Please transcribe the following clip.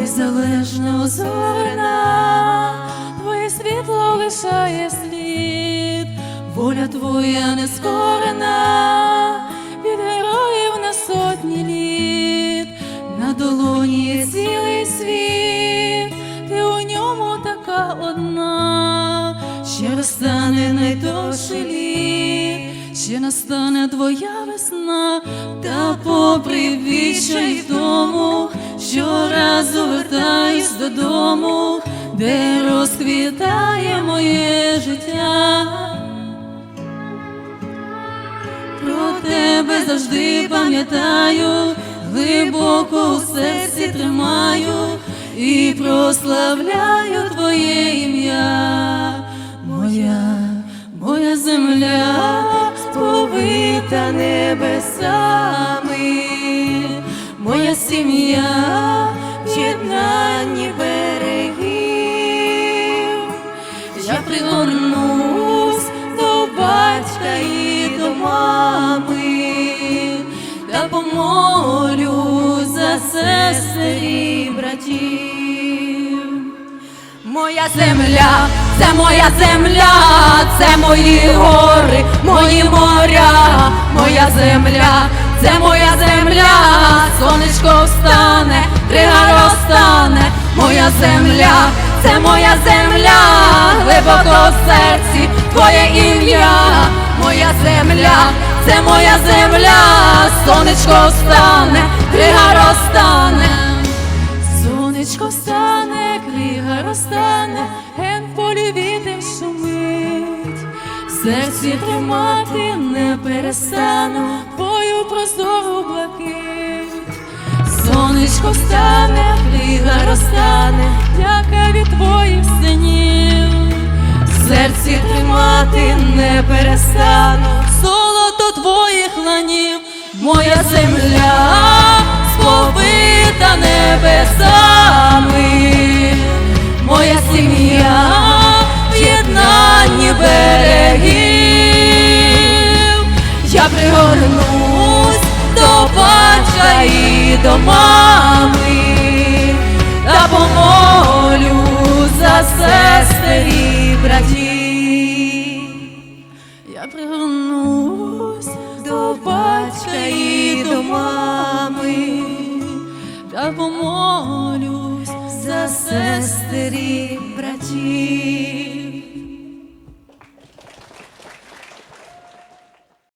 незалежно озорна, твоє світло лишає слід, воля твоя нескорена, від героїв на сотні літ, на долоні є цілий світ, ти у ньому така одна, ще розтане найдовший літ, ще настане твоя весна, та попри вічай тому, додому, де розквітає моє життя. Про тебе завжди пам'ятаю, глибоко у серці тримаю і прославляю твоє ім'я, моя, моя земля, сповита небесами, моя сім'я та помолю за сестер і братів. Моя земля, це моя земля, це мої гори, мої моря, моя земля, це моя земля, сонечко встане, крига розтане, моя земля, це моя земля, глибоко в серці твоє ім'я, моя земля, це моя земля, сонечко встане, крига розтане. Сонечко стане, крига розтане, ген в полі вітер шумить, В серці тримати не перестану твою прозору блакить. Сонечко стане, крига розтане, дяка від твоїх синів. В серці тримати не перестану твоїх ланів, моя земля сповита небесами, моя сім'я в єднанні берегів, я пригорнусь до батька і до мами, Я пригорнусь до батька і до мами, та помолюсь за сестер і братів.